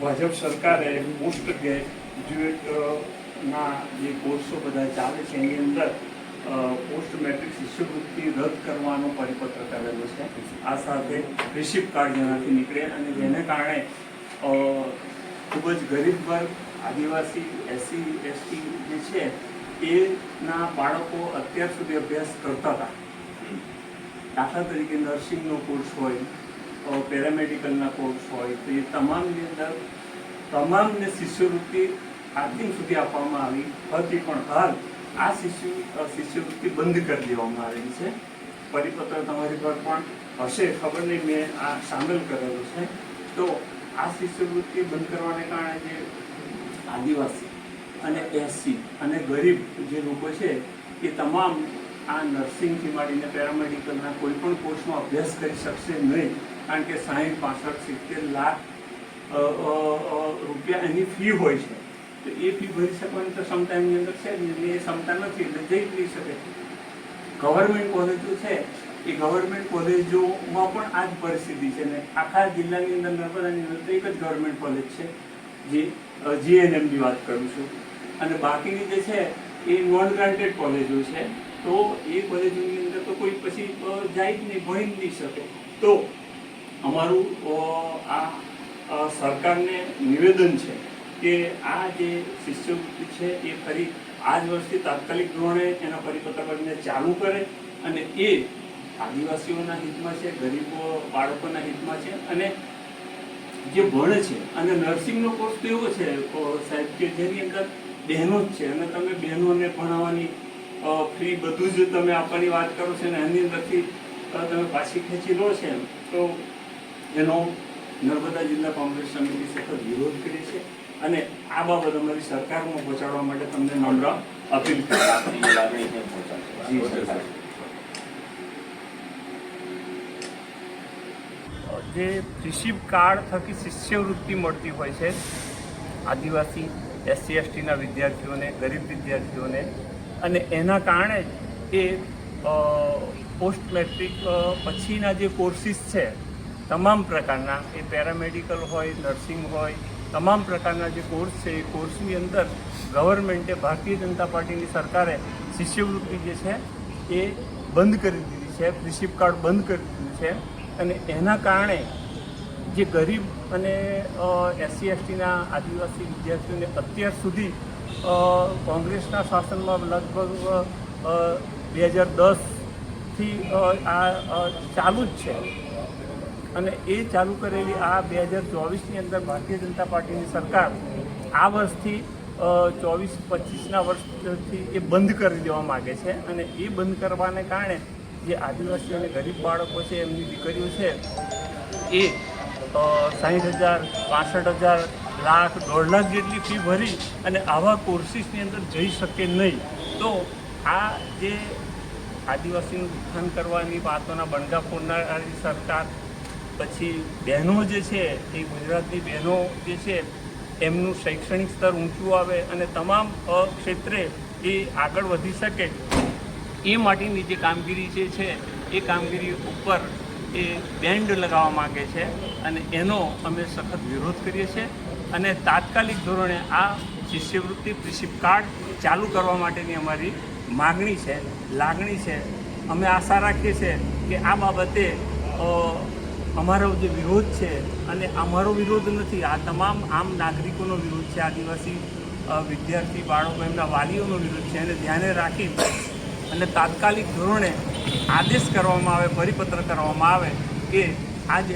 ભાજપ સરકારે post graduate ના જે કોર્સો બધા ચાલે છે, એની અંદર પોસ્ટ મેટ્રિક શિષ્યવૃત્તિ રદ કરવાનો પરિપત્ર કરેલો છે. આ સાથે રિસિપ કાર્ડ જેનાથી નીકળે અને જેને કારણે ખૂબ જ ગરીબ વર્ગ, આદિવાસી, એસસી, એસટી જે છે, એના બાળકો અત્યાર સુધી અભ્યાસ કરતા હતા. દાખલા તરીકે નર્સિંગનો કોર્સ હોય પેરામેડિકલના કોર્સ હોય, તો એ તમામની અંદર તમામને શિષ્યવૃત્તિ અંતિમ સુધી આપવામાં આવી. હતી પણ હાલ આ શિષ્ય શિષ્યવૃત્તિ બંધ કરી દેવામાં આવેલી છે. પરિપત્ર તમારી પર પણ હશે, ખબર નહીં, મેં આ સામેલ કરેલું છે. તો આ શિષ્યવૃત્તિ બંધ કરવાને કારણે જે આદિવાસી અને એસસી અને ગરીબ જે લોકો છે, એ તમામ આ નર્સિંગથી માંડીને પેરામેડિકલના કોઈ પણ કોર્સમાં અભ્યાસ કરી શકશે નહીં. કારણ કે સાહીઠ, પાસઠ, સિત્તેર લાખ રૂપિયા એની ફી હોય છે. તો એ ફી ભરી શકવાની તો ક્ષમતા અંદર છે જ. એ ક્ષમતા નથી, એટલે જઈ જ નહીં શકે. ગવર્મેન્ટ કોલેજો છે, એ ગવર્મેન્ટ કોલેજોમાં પણ આ જ પરિસ્થિતિ છે ને, આખા જિલ્લાની અંદર, નર્મદાની અંદર એક જ ગવર્મેન્ટ કોલેજ છે, જે જીએનએમની વાત કરું છું. અને બાકીની જે છે, એ નોન ગ્રાન્ટેડ કોલેજો છે. તો એ કોલેજોની અંદર તો કોઈ પછી જાય જ નહીં, ભણી જ નહીં શકે. તો અમારું આ સરકારને નિવેદન છે કે આ જે શિષ્યવૃત્તિ છે એ ફરી આ જ વર્ષથી તાત્કાલિક ધોરણે એના પરિપત્ર કરીને ચાલુ કરે અને એ આદિવાસીઓના હિતમાં છે, ગરીબો બાળકોના હિતમાં છે અને જે ભણે છે અને નર્સિંગનો કોર્સ તો એવો છે સાહેબ કે જેની અંદર બહેનો જ છે અને તમે બહેનોને ભણાવવાની ફ્રી બધું જ તમે આપવાની વાત કરો છો ને એની અંદરથી તમે પાછી ખેંચી લો છે તો એનો નર્મદા જિલ્લા કોંગ્રેસ સમિતિ સતત વિરોધ કરે છે અને આ બાબત અમારી સરકારમાં પહોંચાડવા માટે તમને નમ્ર અપીલ જી, રિસીપ કાર્ડ થકી શિષ્યવૃત્તિ મળતી હોય છે આદિવાસી એસસી એસટીના વિદ્યાર્થીઓને ગરીબ વિદ્યાર્થીઓને અને એના કારણે જ એ પોસ્ટ મેટ્રિક પછીના જે કોર્સિસ છે તમામ પ્રકારના, એ પેરામેડિકલ હોય, નર્સિંગ હોય, તમામ પ્રકારના જે કોર્સ છે, એ કોર્સની અંદર ગવર્મેન્ટે ભારતીય જનતા પાર્ટીની સરકારે શિષ્યવૃત્તિ જે છે, એ બંધ કરી દીધી છે, પ્રિસિપ કાર્ડ બંધ કરી દીધું છે. અને એના કારણે જે ગરીબ અને એસસી એસટીના આદિવાસી વિદ્યાર્થીઓને અત્યાર સુધી કોંગ્રેસના શાસનમાં લગભગ બે હજાર દસથી આ ચાલુ જ છે. અને એ ચાલુ કરેલી આ બે હજાર ચોવીસની અંદર ભારતીય જનતા પાર્ટીની સરકાર આ વર્ષથી ચોવીસ પચીસના વર્ષથી એ બંધ કરી દેવા માગે છે. અને એ બંધ કરવાને કારણે જે આદિવાસી અને ગરીબ બાળકો છે, એમની દીકરીઓ છે, એ સાહીઠ હજાર, પાસઠ હજાર, લાખ, દોઢ લાખ જેટલી ફી ભરી અને આવા કોર્સિસની અંદર જઈ શકે નહીં. તો આ જે આદિવાસીનું ઉત્થાન કરવાની વાતોના બણગા ફોડનારી સરકાર પછી બહેનો જે છે, એ ગુજરાતની બહેનો જે છે, એમનું શૈક્ષણિક સ્તર ઊંચું આવે અને તમામ ક્ષેત્રે એ આગળ વધી શકે. એ માટેની જે કામગીરી જે છે, એ કામગીરી ઉપર એ બેન્ડ લગાવવા માગે છે અને એનો અમે સખત વિરોધ કરીએ છીએ અને તાત્કાલિક ધોરણે આ શિષ્યવૃત્તિ પ્રિસિપ કાર્ડ ચાલુ કરવા માટેની અમારી માગણી છે, લાગણી છે. અમે આશા રાખીએ છીએ કે આ બાબતે અમારો જે વિરોધ છે અને અમારો વિરોધ નથી, આ તમામ આમ નાગરિકોનો વિરોધ છે, આદિવાસી વિદ્યાર્થી, બાળકો, એમના વાલીઓનો વિરોધ છે. એને ધ્યાને રાખી અને તાત્કાલિક ધોરણે આદેશ કરવામાં આવે, પરિપત્ર કરવામાં આવે કે આ જે